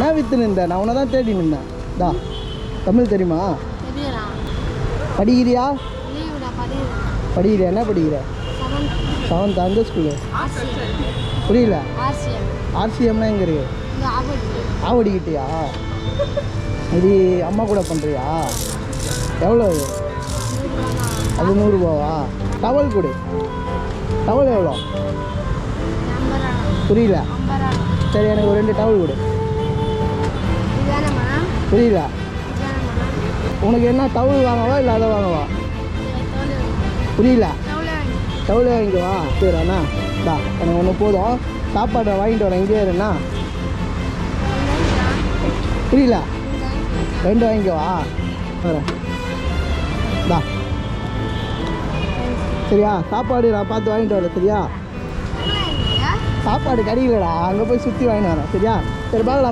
என்ன வித்து நின்ற நான் உன்னை தான் தேடி நின்றேன். தா தமிழ் தெரியுமா? படிக்கிறியா? படிக்கிறியா? என்ன படிக்கிற? செவன்த் அந்த ஸ்கூலு புரியல. ஆர்சிஎம்னா எங்கே இருக்கு? ஆவடிக்கிட்டியா? இது அம்மா கூட பண்ணுறியா எவ்வளோ இது அது நூறுரூபாவா டவல் கொடு. டவல் எவ்வளோ? புரியல. சரி எனக்கு ஒரு ரெண்டு டவல் கொடு. புரியல உனக்கு என்ன தவுள் வாங்கவா இல்லை அதை வாங்கவா? புரியல. தவுளை வாங்கிக்கவா? வாங்கிக்குவா சரிண்ணா டா எனக்கு ஒன்று போதும். சாப்பாடை வாங்கிட்டு வரேன். இங்கே இருண்ணா. புரியல. ரெண்டு வாங்கிக்கவா? வரேன். டா சரியா? சாப்பாடு நான் பார்த்து வாங்கிட்டு வரேன் சரியா? சாப்பாடு கிடைக்கலடா அங்கே போய் சுற்றி வாங்கிட்டு வரேன் சரியா? சரி பார்க்கலாம்.